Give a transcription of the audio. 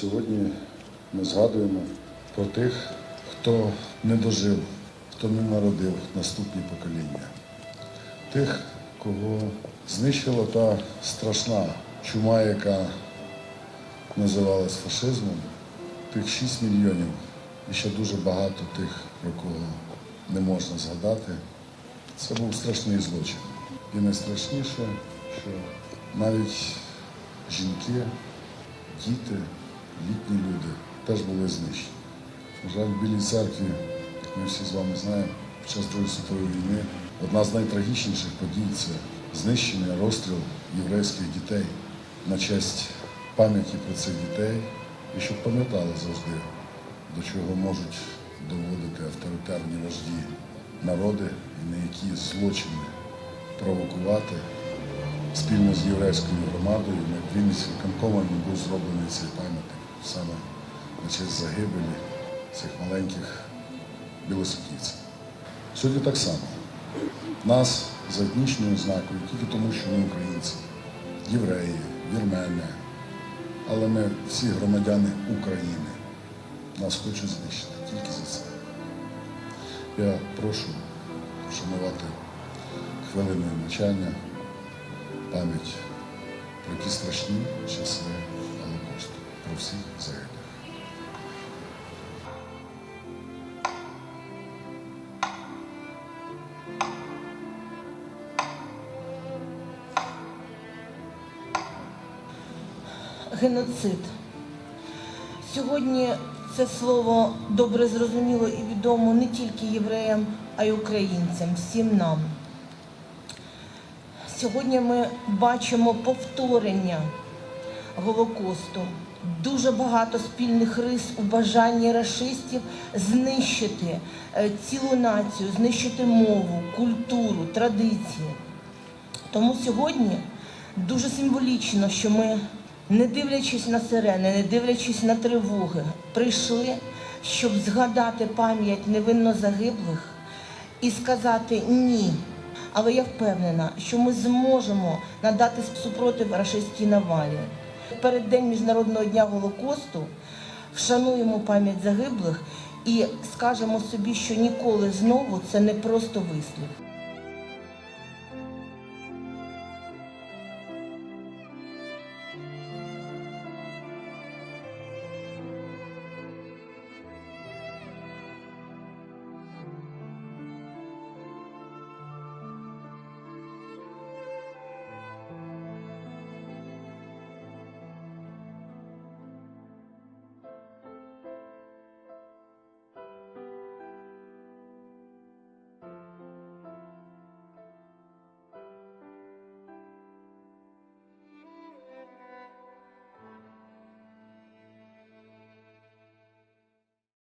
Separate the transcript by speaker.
Speaker 1: Сьогодні ми згадуємо про тих, хто не дожив, хто не народив наступні покоління. Тих, кого знищила та страшна чума, яка називалась фашизмом, тих 6 мільйонів і ще дуже багато тих, про кого не можна згадати. Це був страшний злочин. І найстрашніше, що навіть жінки, діти, літні люди теж були знищені. На жаль, в Білій церкві, як ми всі з вами знаємо, під час Другої світової війни одна з найтрагічніших подій це знищення, розстріл єврейських дітей на честь пам'яті про цих дітей. І щоб пам'ятали завжди, до чого можуть доводити авторитарні вожді народи і на які злочини провокувати спільно з єврейською громадою. На Вінниці виконкомом був зроблений цей пам'ятник саме на честь загибелі цих маленьких білосвітлівців. Сьогодні так само. Нас за етнічною ознакою, тільки тому, що ми українці, євреї, вірмени, але ми всі громадяни України. Нас хочуть знищити тільки за це. Я прошу вшанувати хвилиною мовчання пам'ять про ті страшні часи Про всіх.
Speaker 2: Геноцид. Сьогодні це слово добре зрозуміло і відомо не тільки євреям, а й українцям, всім нам. Сьогодні ми бачимо повторення Голокосту. Дуже багато спільних рис у бажанні рашистів знищити е, цілу націю, знищити мову, культуру, традиції. Тому сьогодні дуже символічно, що ми, не дивлячись на сирени, не дивлячись на тривоги, прийшли, щоб згадати пам'ять невинно загиблих і сказати ні. Але я впевнена, що ми зможемо надати супротив рашистській навалі. Перед День Міжнародного дня Голокосту вшануємо пам'ять загиблих і скажемо собі, що ніколи знову це не просто вислів.